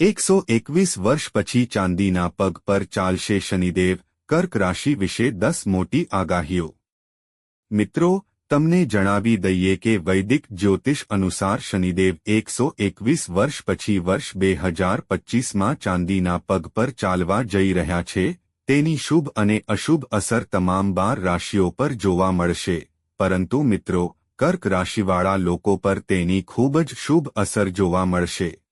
એકસો એકવીસ વર્ષ પછી ચાંદીના પગ પર ચાલશે શનિદેવ, કર્ક રાશિ વિશે દસ મોટી આગાહીઓ. મિત્રો, તમને જણાવી દઈએ કે વૈદિક જ્યોતિષ અનુસાર શનિદેવ એકસો એકવીસ વર્ષ પછી વર્ષ બે હજાર પચ્ચીસમાં ચાંદીના પગ પર ચાલવા જઈ રહ્યા છે, તેની શુભ અને અશુભ અસર તમામ બાર રાશિઓ પર જોવા મળશે. પરંતુ મિત્રો, કર્ક રાશિવાળા લોકો પર તેની ખૂબ જ શુભ અસર જોવા મળશે.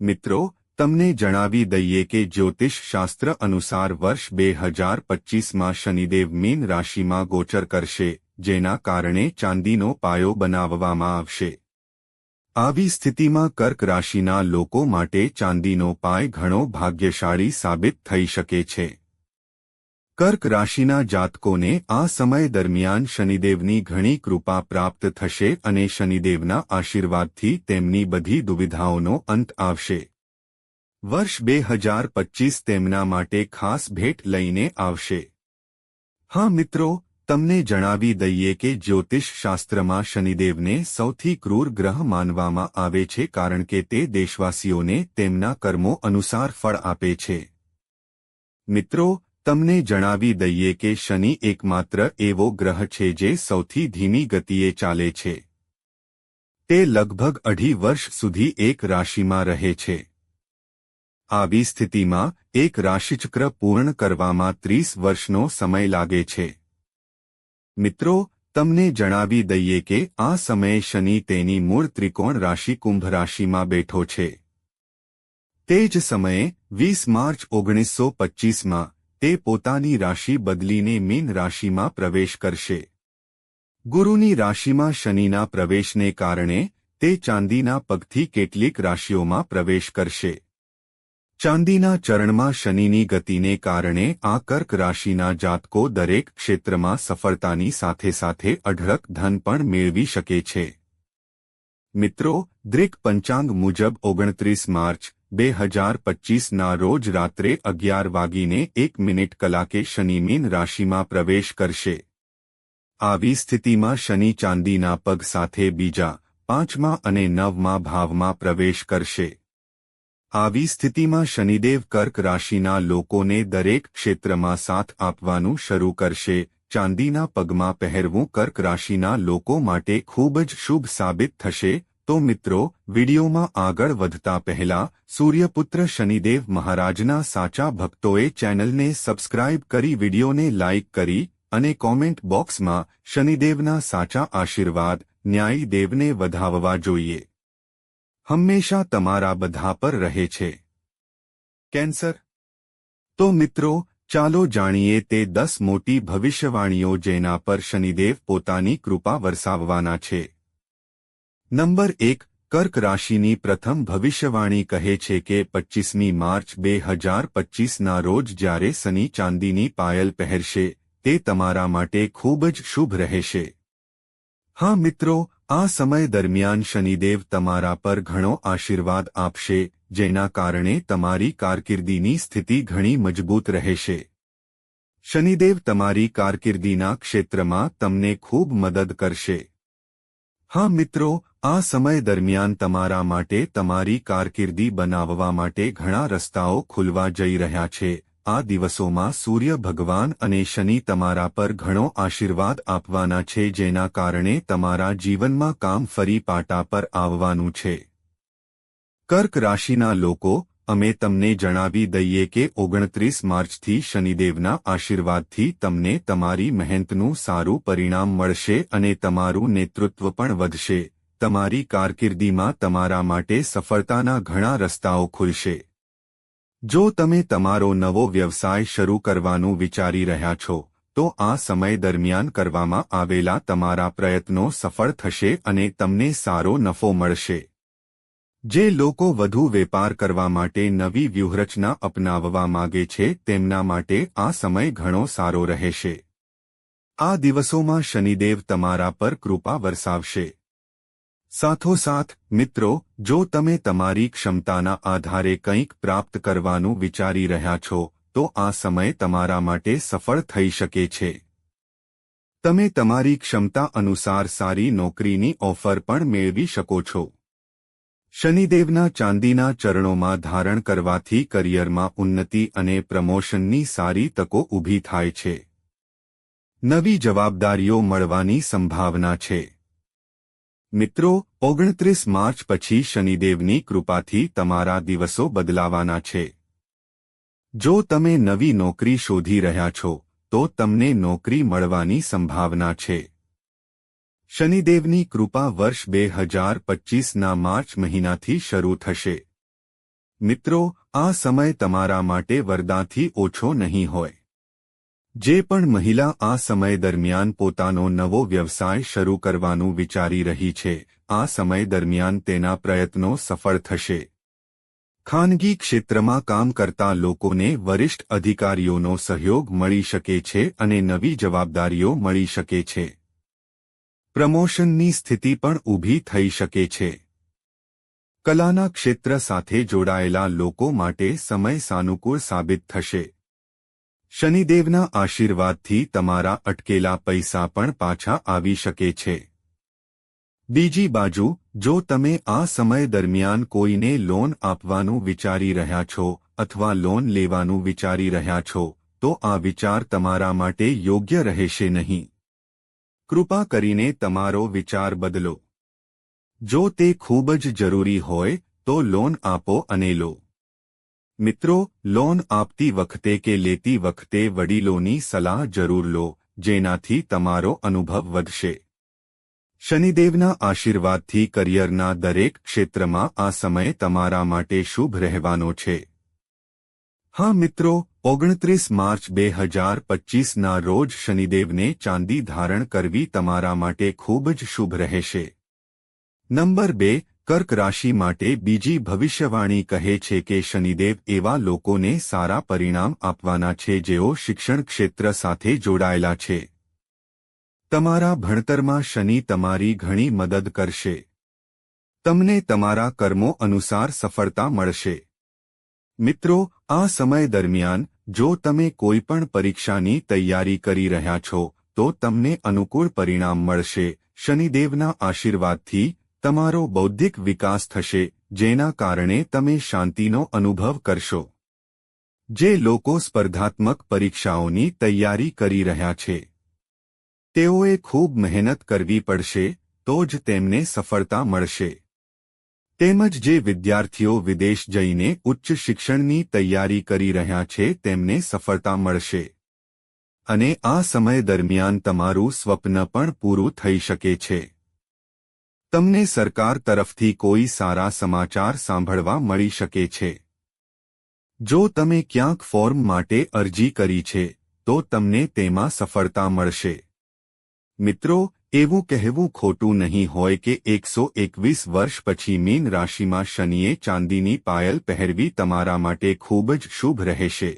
મિત્રો, તમને જણાવી દઈએ કે જ્યોતિષ શાસ્ત્ર અનુસાર વર્ષ બે હજાર પચ્ચીસમાં શનિદેવ મીન રાશિમાં ગોચર કરશે, જેના કારણે ચાંદીનો પાયો બનાવવામાં આવશે. આવી સ્થિતિમાં કર્ક રાશિના લોકો માટે ચાંદીનો પાય ઘણો ભાગ્યશાળી સાબિત થઈ શકે છે. કર્ક રાશિના જાતકોને આ સમય દરમિયાન શનિદેવની ઘણી કૃપા પ્રાપ્ત થશે અને શનિદેવના આશીર્વાદથી તેમની બધી દુવિધાઓનો અંત આવશે. વર્ષ બે હજાર પચ્ચીસ તેમના માટે ખાસ ભેટ લઈને આવશે. હા મિત્રો, તમને જણાવી દઈએ કે જ્યોતિષ શાસ્ત્રમાં શનિદેવને સૌથી ક્રૂર ગ્રહ માનવામાં આવે છે કારણ કે તે દેશવાસીઓને તેમના કર્મો અનુસાર ફળ આપે છે. મિત્રો તમને જણાવી દઈએ કે શનિ એકમાત્ર એવો ગ્રહ છે જે સૌથી ધીમી ગતિએ ચાલે છે. તે લગભગ અઢી વર્ષ સુધી એક રાશિમાં રહે છે. આવી સ્થિતિમાં એક રાશિચક્ર પૂર્ણ કરવામાં ત્રીસ વર્ષનો સમય લાગે છે. મિત્રો, તમને જણાવી દઈએ કે આ સમયે શનિ તેની મૂળ ત્રિકોણ રાશિ કુંભ રાશિમાં બેઠો છે. તે જ સમયે વીસ માર્ચ ઓગણીસો પચ્ચીસમાં તે પોતાની રાશિ બદલીને મીન રાશિમાં પ્રવેશ કરશે. ગુરુની રાશિમાં શનિના પ્રવેશને કારણે તે ચાંદીના પગથી કેટલીક રાશિઓમાં પ્રવેશ કરશે. ચાંદીના ચરણમાં શનિની ગતિને કારણે આ કર્ક રાશિના જાતકો દરેક ક્ષેત્રમાં સફળતાની સાથે સાથે અઢળક ધન પણ મેળવી શકે છે. મિત્રો, દ્રિક પંચાંગ મુજબ ઓગણત્રીસ માર્ચ બે હજાર પચ્ચીસના રોજ રાત્રે અગિયાર વાગીને એક મિનિટ કલાકે શનિ મીન રાશિમાં પ્રવેશ કરશે. આવી સ્થિતિમાં શનિ ચાંદીના પગ સાથે બીજા, પાંચમા અને નવમા ભાવમાં પ્રવેશ કરશે. આવી સ્થિતિમાં શનિદેવ કર્ક રાશિના લોકોને દરેક ક્ષેત્રમાં સાથ આપવાનું શરૂ કરશે. ચાંદીના પગમાં પહેરવું કર્ક રાશિના લોકો માટે ખૂબ જ શુભ સાબિત થશે. તો મિત્રો, વિડીયોમાં આગળ વધતા પહેલા, સૂર્યપુત્ર શનિદેવ મહારાજના સાચા ભક્તોએ ચેનલને સબસ્ક્રાઇબ કરી વિડીયોને લાઇક કરી અને કોમેન્ટ બોક્સમાં શનિદેવના સાચા આશીર્વાદ ન્યાયી દેવને વધાવવા જોઈએ. હંમેશા તમારા બધા પર રહે છે. કેન્સર? તો મિત્રો, ચાલો જાણીએ તે દસ મોટી ભવિષ્યવાણીઓ જેના પર શનિદેવ પોતાની કૃપા વરસાવવાના છે. નંબર એક, કર્ક રાશિની પ્રથમ ભવિષ્યવાણી કહે છે કે પચ્ચીસમી માર્ચ બે હજાર પચ્ચીસના રોજ જ્યારે શનિ ચાંદીની પાયલ પહેરશે, તે તમારા માટે ખૂબ જ શુભ રહેશે. હા મિત્રો, આ સમય દરમિયાન શનિદેવ તમારા પર ઘણો આશીર્વાદ આપશે, જેના કારણે તમારી કારકિર્દીની સ્થિતિ ઘણી મજબૂત રહેશે. શનિદેવ તમારી કારકિર્દીના ક્ષેત્રમાં તમને ખૂબ મદદ કરશે. હા મિત્રો, આ સમય દરમિયાન તમારા માટે તમારી કારકિર્દી બનાવવા માટે ઘણા રસ્તાઓ ખુલવા જઈ રહ્યા છે. આ દિવસોમાં સૂર્ય ભગવાન અને શનિ તમારા પર ઘણો આશીર્વાદ આપવાના છે, જેના કારણે તમારા જીવનમાં કામ ફરી પાટા પર આવવાનું છે. કર્ક રાશિના લોકો અમે તમને જણાવી દઈએ કે ઓગણત્રીસ માર્ચથી શનિદેવના આશીર્વાદથી તમને તમારી મહેનતનું સારું પરિણામ મળશે અને તમારું નેતૃત્વ પણ વધશે. તમારી કારકિર્દીમાં તમારા માટે સફળતાના ઘણા રસ્તાઓ ખુલશે. જો તમે તમારો નવો વ્યવસાય શરૂ કરવાનું વિચારી રહ્યા છો, તો આ સમય દરમિયાન કરવામાં આવેલા તમારા પ્રયત્નો સફળ થશે અને તમને સારો નફો મળશે. જે લોકો વધુ વેપાર કરવા માટે નવી વ્યૂહરચના અપનાવવા માગે છે, તેમના માટે આ સમય ઘણો સારો રહેશે. આ દિવસોમાં શનિદેવ તમારા પર કૃપા વરસાવશે. સાથોસાથ, મિત્રો, જો તમે તમારી ક્ષમતાના આધારે કંઈક પ્રાપ્ત કરવાનું વિચારી રહ્યા છો, તો આ સમય તમારા માટે સફળ થઈ શકે છે. તમે તમારી ક્ષમતા અનુસાર સારી નોકરીની ઓફર પણ મેળવી શકો છો. શનિદેવના ચાંદીના ચરણોમાં ધારણ કરવાથી કરિયરમાં ઉન્નતિ અને પ્રમોશનની સારી તકો ઊભી થાય છે. નવી જવાબદારીઓ મળવાની સંભાવના છે. મિત્રો, ઓગણત્રીસ માર્ચ પછી શનિદેવની કૃપાથી તમારા દિવસો બદલાવાના છે. જો તમે નવી નોકરી શોધી રહ્યા છો, તો તમને નોકરી મળવાની સંભાવના છે. શનિદેવની કૃપા વર્ષ બે હજાર પચ્ચીસના માર્ચ મહિનાથી શરૂ થશે. મિત્રો, આ સમય તમારા માટે વરદાથી ઓછો નહીં હોય. જે પણ મહિલા આ સમય દરમિયાન પોતાનો નવો વ્યવસાય શરૂ કરવાનું વિચારી રહી છે, આ સમય દરમિયાન તેના પ્રયત્નો સફળ થશે. ખાનગી ક્ષેત્રમાં કામ કરતા લોકોને વરિષ્ઠ અધિકારીઓનો સહયોગ મળી શકે છે અને નવી જવાબદારીઓ મળી શકે છે. પ્રમોશનની સ્થિતિ પણ ઊભી થઈ શકે છે. કલાના ક્ષેત્ર સાથે જોડાયેલા લોકો માટે સમય સાનુકૂળ સાબિત થશે. શનિદેવના આશીર્વાદથી તમારા અટકેલા પૈસા પણ પાછા આવી શકે છે. બીજી બાજુ, જો તમે આ સમય દરમિયાન કોઈને લોન આપવાનું વિચારી રહ્યા છો અથવા લોન લેવાનું વિચારી રહ્યા છો, તો આ વિચાર તમારા માટે યોગ્ય રહેશે નહીં. કૃપા કરીને તમારો વિચાર બદલો. જો તે ખૂબ જ જરૂરી હોય, તો લોન આપો અને લો. મિત્રો, લોન આપતી વખતે કે લેતી વખતે વડીલોની સલાહ જરૂર લો, જેનાથી તમારો અનુભવ વધશે. શનિદેવના આશીર્વાદથી કરિયરના દરેક ક્ષેત્રમાં આ સમય તમારા માટે શુભ રહેવાનો છે. હા મિત્રો ઓગણત્રીસ માર્ચ બે હજાર પચ્ચીસના રોજ શનિદેવને ચાંદી ધારણ કરવી તમારા માટે ખૂબ જ શુભ રહેશે. નંબર બે, કર્ક રાશિ માટે બીજી ભવિષ્યવાણી કહે છે કે શનિદેવ એવા લોકોને સારા પરિણામ આપવાના છે જેઓ શિક્ષણ ક્ષેત્ર સાથે જોડાયેલા છે. તમારા ભણતરમાં શનિ તમારી ઘણી મદદ કરશે. તમને તમારા કર્મો અનુસાર સફળતા મળશે. મિત્રો, આ સમય દરમિયાન જો તમે કોઈપણ પરીક્ષાની તૈયારી કરી રહ્યા છો, તો તમને અનુકૂળ પરિણામ મળશે. શનિદેવના આશીર્વાદથી તમારો બૌદ્ધિક વિકાસ થશે, જેના કારણે તમે શાંતિનો અનુભવ કરશો. જે લોકો સ્પર્ધાત્મક પરીક્ષાઓની તૈયારી કરી રહ્યા છે, તેઓએ ખૂબ મહેનત કરવી પડશે, તો જ તેમને સફળતા મળશે. તેમજ જે વિદ્યાર્થીઓ વિદેશ જઈને ઉચ્ચ શિક્ષણની તૈયારી કરી રહ્યા છે તેમને સફળતા મળશે. અને આ સમય દરમિયાન તમારું સ્વપ્ન પણ પૂરું થઈ શકે છે. તમને સરકાર તરફથી કોઈ સારા સમાચાર સાંભળવા મળી શકે છે. જો તમે ક્યાંક ફોર્મ માટે અરજી કરી છે, તો તમને તેમાં સફળતા મળશે. મિત્રો એવું કહેવું ખોટું નહીં હોય કે એકસો એકવીસ વર્ષ પછી મીન રાશિમાં શનિએ ચાંદીની પાયલ પહેરવી તમારા માટે ખૂબ જ શુભ રહેશે.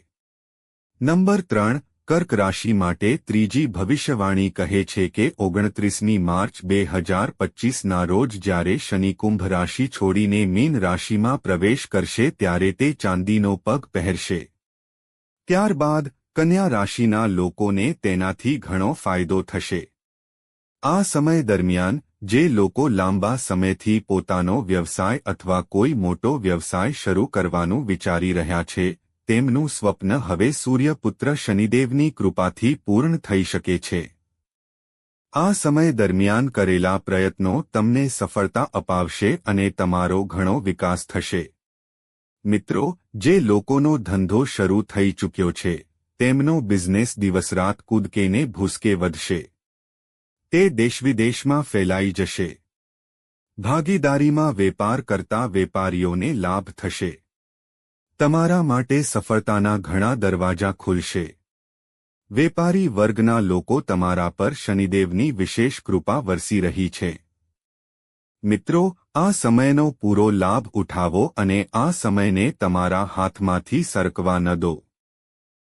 નંબર ત્રણ, કર્ક રાશિ માટે ત્રીજી ભવિષ્યવાણી કહે છે કે ઓગણત્રીસમી માર્ચ બે હજાર પચ્ચીસના રોજ જ્યારે શનિ કુંભ રાશિ છોડીને મીન રાશિમાં પ્રવેશ કરશે ત્યારે તે ચાંદીનો પગ પહેરશે. ત્યારબાદ, કન્યા રાશિના લોકોને તેનાથી ઘણો ફાયદો થશે. આ સમય દરમિયાન, જે લોકો લાંબા સમયથી પોતાનો વ્યવસાય અથવા કોઈ મોટો વ્યવસાય શરૂ કરવાનું વિચારી રહ્યા છે, તેમનું સ્વપ્ન હવે સૂર્યપુત્ર શનિદેવની કૃપાથી પૂર્ણ થઈ શકે છે. આ સમય દરમિયાન કરેલા પ્રયત્નો તમને સફળતા અપાવશે અને તમારો ઘણો વિકાસ થશે. મિત્રો, જે લોકોનો ધંધો શરૂ થઈ ચૂક્યો છે, તેમનો બિઝનેસ દિવસરાત કૂદકેને ભૂસકે વધશે. તે દેશવિદેશમાં ફેલાઈ જશે. ભાગીદારીમાં વેપાર કરતા વેપારીઓને લાભ થશે. તમારા માટે સફળતાના ઘણા દરવાજા ખુલશે. વેપારી વર્ગના લોકો તમારા પર શનિદેવની વિશેષ કૃપા વરસી રહી છે. મિત્રો, આ સમયનો પૂરો લાભ ઉઠાવો અને આ સમયને તમારા હાથમાંથી સરકવા ન દો.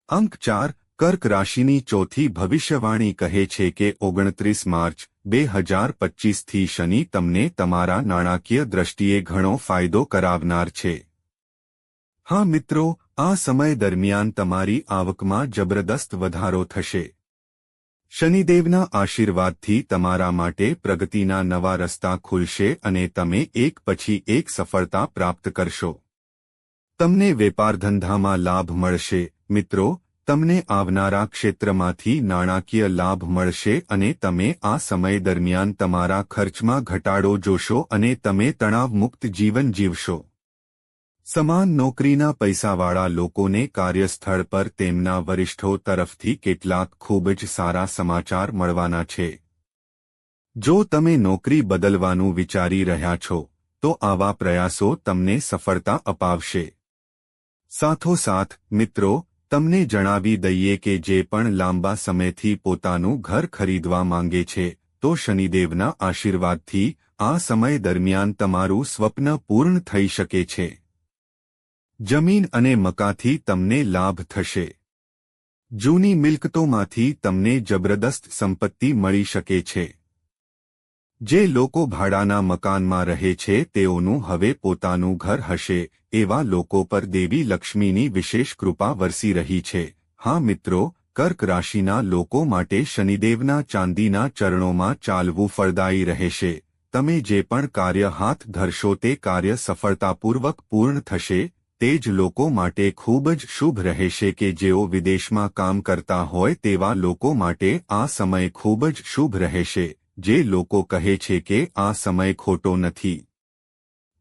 અંક ચાર કર્ક રાશિની ચોથી ભવિષ્યવાણી કહે છે કે ઓગણત્રીસ માર્ચ, બે હજાર પચીસથી શનિ તમને તમારા નાણાકીય દ્રષ્ટિએ ઘણો ફાયદો કરાવનાર છે. હા મિત્રો, આ સમય દરમિયાન તમારી આવકમાં જબરદસ્ત વધારો થશે. શનિદેવના આશીર્વાદથી તમારા માટે પ્રગતિના નવા રસ્તા ખુલશે અને તમે એક પછી એક સફળતા પ્રાપ્ત કરશો. તમને વેપાર ધંધામાં લાભ મળશે. મિત્રો તમને આવનારા ક્ષેત્રમાંથી નાણાકીય લાભ મળશે અને તમે આ સમય દરમિયાન તમારા ખર્ચમાં ઘટાડો જોશો અને તમે તણાવમુક્ત જીવન જીવશો. સમાન નોકરીના પૈસાવાળા લોકોને કાર્યસ્થળ પર તેમના વરિષ્ઠો તરફથી કેટલાક ખૂબ જ સારા સમાચાર મળવાના છે. જો તમે નોકરી બદલવાનું વિચારી રહ્યા છો, તો આવા પ્રયાસો તમને સફળતા અપાવશે. સાથોસાથ મિત્રો તમને જણાવી દઈએ કે જે પણ લાંબા સમયથી પોતાનું ઘર ખરીદવા માંગે છે, તો શનિદેવના આશીર્વાદથી આ સમય દરમિયાન તમારું સ્વપ્ન પૂર્ણ થઈ શકે છે. જમીન અને મકાથી તમને લાભ થશે. જૂની મિલકતોમાંથી તમને જબરદસ્ત સંપત્તિ મળી શકે છે. જે લોકો ભાડાના મકાનમાં રહે છે તેઓનું હવે પોતાનું ઘર હશે, એવા લોકો પર દેવી લક્ષ્મીની વિશેષ કૃપા વરસી રહી છે. હા મિત્રો, કર્ક રાશિના લોકો માટે શનિદેવના ચાંદીના ચરણોમાં ચાલવું ફળદાયી રહેશે. તમે જે પણ કાર્ય હાથ ધરશો તે કાર્ય સફળતાપૂર્વક પૂર્ણ થશે. તે જ લોકો માટે ખૂબ જ શુભ રહેશે કે જેઓ વિદેશમાં કામ કરતા હોય તેવા લોકો માટે આ સમય ખૂબ જ શુભ રહેશે. જે લોકો કહે છે કે આ સમય ખોટો નથી.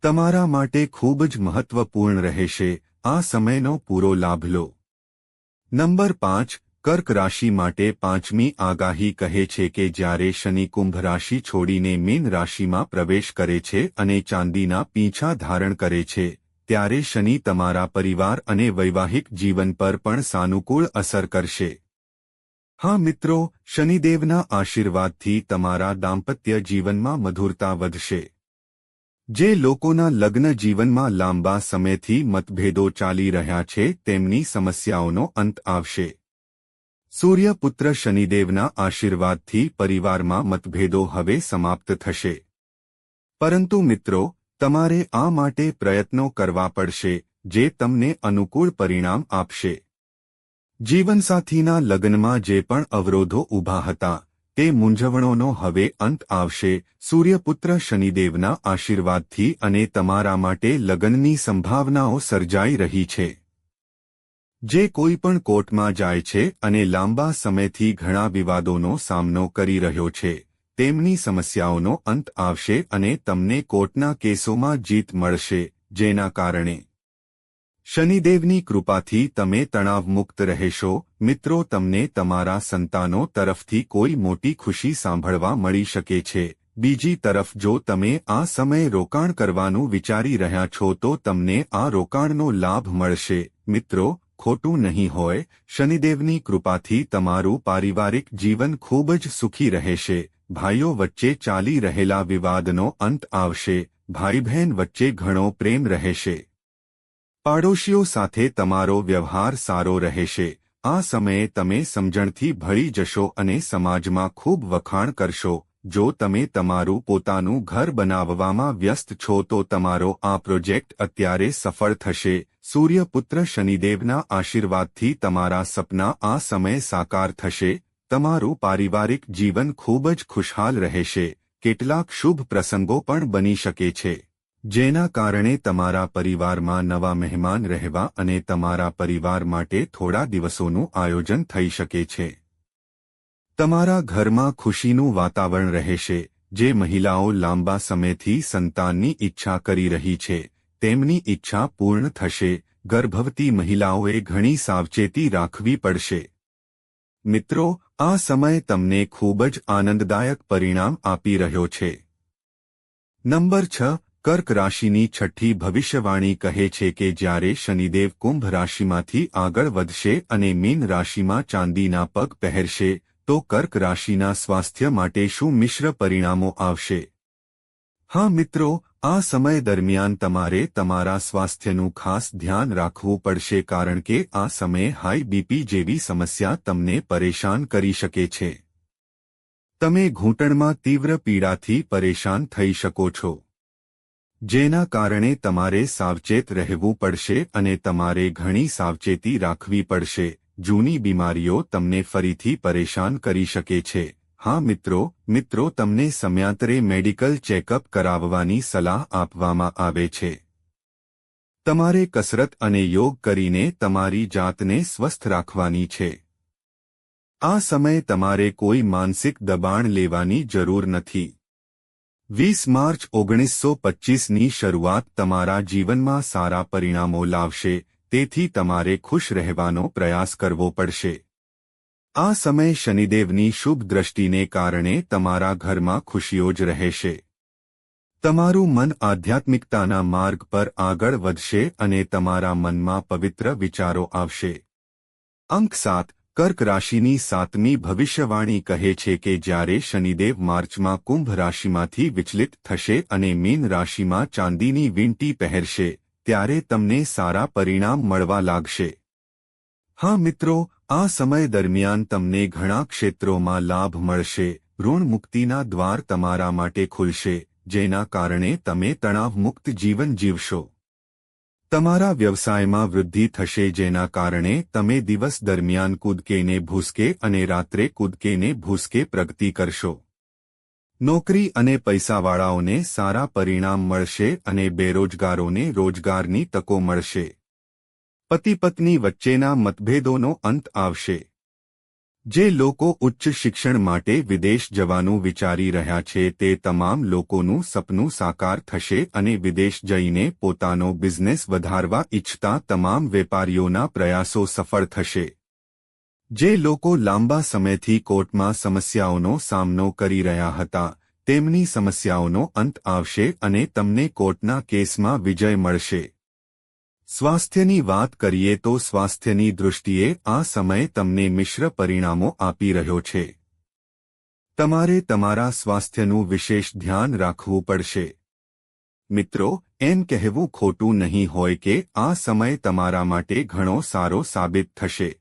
તમારા માટે ખૂબ જ મહત્વપૂર્ણ રહેશે, આ સમયનો પૂરો લાભ લો. નંબર પાંચ, કર્ક રાશિ માટે પાંચમી આગાહી કહે છે કે જ્યારે શનિ કુંભ રાશિ છોડીને મીન રાશિમાં પ્રવેશ કરે છે અને ચાંદીના પીંછા ધારણ કરે છે, ત્યારે શનિ તમારા પરિવાર અને વૈવાહિક જીવન પર પણ સાનુકૂળ અસર કરશે. હા મિત્રો, શનિદેવના આશીર્વાદથી તમારા દાંપત્ય જીવનમાં મધુરતા વધશે. જે લોકોના લગ્ન જીવનમાં લાંબા સમયથી મતભેદો ચાલી રહ્યા છે, તેમની સમસ્યાઓનો અંત આવશે. સૂર્યપુત્ર શનિદેવના આશીર્વાદથી પરિવારમાં મતભેદો હવે સમાપ્ત થશે. પરંતુ મિત્રો, તમારે આ માટે પ્રયત્નો કરવા પડશે, જે તમને અનુકૂળ પરિણામ આપશે. જીવનસાથીના લગ્નમાં જે પણ અવરોધો ઊભા હતા, તે મૂંઝવણોનો હવે અંત આવશે. સૂર્યપુત્ર શનિદેવના આશીર્વાદથી અને તમારા માટે લગ્નની સંભાવનાઓ સર્જાઈ રહી છે. જે કોઈ પણ કોર્ટમાં જાય છે અને લાંબા સમયથી ઘણા વિવાદોનો સામનો કરી રહ્યો છે, તેમની સમસ્યાઓનો અંત આવશે અને તમને કોર્ટના કેસોમાં જીત મળશે, જેના કારણે શનિદેવની કૃપાથી તમે તણાવમુક્ત રહેશો. મિત્રો, તમને તમારા સંતાનો તરફથી કોઈ મોટી ખુશી સાંભળવા મળી શકે છે. બીજી તરફ, જો તમે આ સમયે રોકાણ કરવાનું વિચારી રહ્યા છો, તો તમને આ રોકાણનો લાભ મળશે. મિત્રો, ખોટું નહીં હોય. શનિદેવની કૃપાથી તમારું પારિવારિક જીવન ખૂબ જ સુખી રહેશે. ભાઈઓ વચ્ચે ચાલી રહેલા વિવાદનો અંત આવશે. ભાઈ બહેન વચ્ચે ઘણો પ્રેમ રહેશે. પાડોશીઓ સાથે તમારો વ્યવહાર સારો રહેશે. આ સમયે તમે સમજણથી ભળી જશો અને સમાજમાં ખૂબ વખાણ કરશો. જો તમે તમારું પોતાનું ઘર બનાવવામાં વ્યસ્ત છો તો તમારો આ પ્રોજેક્ટ અત્યારે સફળ થશે. સૂર્યપુત્ર શનિદેવના આશીર્વાદથી તમારા સપના આ સમયે સાકાર થશે. તમારું પારિવારિક જીવન ખૂબ જ ખુશહાલ રહેશે. કેટલાક શુભ પ્રસંગો પણ બની શકે છે. જેના કારણે તમારા પરિવારમાં નવા મહેમાન રહેવા અને તમારા પરિવાર માટે થોડા દિવસોનું આયોજન થઈ શકે છે. તમારા ઘરમાં ખુશીનું વાતાવરણ રહેશે, જે મહિલાઓ લાંબા સમયથી સંતાનની ઈચ્છા કરી રહી છે, તેમની ઈચ્છા પૂર્ણ થશે, ગર્ભવતી મહિલાઓએ ઘણી સાવચેતી રાખવી પડશે. મિત્રો, આ સમય તમને ખૂબ જ આનંદદાયક પરિણામ આપી રહ્યો છે. નંબર છ કર્ક રાશિની છઠ્ઠી ભવિષ્યવાણી કહે છે કે જ્યારે શનિદેવ કુંભ રાશિમાંથી આગળ વધશે અને મીન રાશિમાં ચાંદીના પગ પહેરશે, તો કર્ક રાશિના સ્વાસ્થ્ય માટે શું મિશ્ર પરિણામો આવશે? હા મિત્રો, આ સમય દરમિયાન તમારે તમારા સ્વાસ્થ્યનું ખાસ ધ્યાન રાખવું પડશે કારણ કે આ સમયે હાઈ બીપી જેવી સમસ્યા તમને પરેશાન કરી શકે છે. તમે ઘૂંટણમાં તીવ્ર પીડાથી પરેશાન થઈ શકો છો. જેના કારણે તમારે સાવચેત રહેવું પડશે અને તમારે ઘણી સાવચેતી રાખવી પડશે. જૂની બીમારીઓ તમને ફરીથી પરેશાન કરી શકે છે. હા મિત્રો મિત્રો તમને સમયાંતરે મેડિકલ ચેકઅપ કરાવવાની સલાહ આપવામાં આવે છે. તમારે કસરત અને યોગ કરીને તમારી જાતને સ્વસ્થ રાખવાની છે. આ સમયે તમારે કોઈ માનસિક દબાણ લેવાની જરૂર નથી. વીસ માર્ચ ઓગણીસો પચ્ચીસની શરૂઆત તમારા જીવનમાં સારા પરિણામો લાવશે, તેથી તમારે ખુશ રહેવાનો પ્રયાસ કરવો પડશે. આ સમય શનિદેવની શુભ દ્રષ્ટિને કારણે તમારા ઘરમાં ખુશીઓ જ રહેશે. તમારું મન આધ્યાત્મિકતાના માર્ગ પર આગળ વધશે અને તમારા મનમાં પવિત્ર વિચારો આવશે. અંક સાત. કર્ક રાશિની સાતમી ભવિષ્યવાણી કહે છે કે જ્યારે શનિદેવ માર્ચમાં કુંભ રાશિમાંથી વિચલિત થશે અને મીન રાશિમાં ચાંદીની વીંટી પહેરશે, ત્યારે તમને સારા પરિણામ મળવા લાગશે. હા મિત્રો, આ સમય દરમિયાન તમને ઘણા ક્ષેત્રોમાં લાભ મળશે. ઋણ મુક્તિના દ્વાર તમારા માટે ખુલશે, જેના કારણે તમે તણાવમુક્ત જીવન જીવશો. તમારા વ્યવસાયમાં વૃદ્ધિ થશે જેના કારણે તમે દિવસ દરમિયાન કૂદકેને ભૂસકે અને રાત્રે કૂદકેને ભૂસકે પ્રગતિ કરશો. નોકરી અને પૈસાવાળાઓને સારા પરિણામ મળશે અને બેરોજગારોને રોજગારની તકો મળશે. પતિ પત્ની વચ્ચેના મતભેદોનો અંત આવશે. જે લોકો ઉચ્ચ શિક્ષણ માટે વિદેશ જવાનું વિચારી રહ્યા છે તે તમામ લોકોનું સપનું સાકાર થશે અને વિદેશ જઈને પોતાનો બિઝનેસ વધારવા ઇચ્છતા તમામ વેપારીઓના પ્રયાસો સફળ થશે. જે લોકો લાંબા સમયથી કોર્ટમાં સમસ્યાઓનો સામનો કરી રહ્યા હતા, તેમની સમસ્યાઓનો અંત આવશે અને તમને કોર્ટના કેસમાં વિજય મળશે. સ્વાસ્થ્યની વાત કરીએ તો સ્વાસ્થ્યની દૃષ્ટિએ આ સમય તમને મિશ્ર પરિણામો આપી રહ્યો છે. તમારે તમારા સ્વાસ્થ્યનું વિશેષ ધ્યાન રાખવું પડશે. મિત્રો, એમ કહેવું ખોટું નહીં હોય કે આ સમય તમારા માટે ઘણો સારો સાબિત થશે.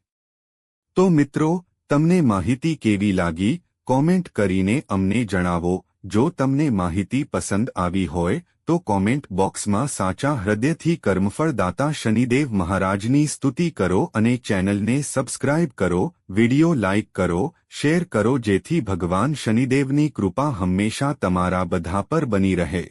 તો મિત્રો, તમને માહિતી કેવી લાગી? કોમેન્ટ કરીને અમને જણાવો. જો તમને માહિતી પસંદ આવી હોય તો કોમેન્ટ બોક્સમાં સાચા હૃદયથી કર્મફળદાતા શનિદેવ મહારાજની સ્તુતિ કરો અને ચેનલને સબસ્ક્રાઇબ કરો વિડિયો લાઇક કરો શેર કરો જેથી ભગવાન શનિદેવની કૃપા હંમેશા તમારા બધા પર બની રહે.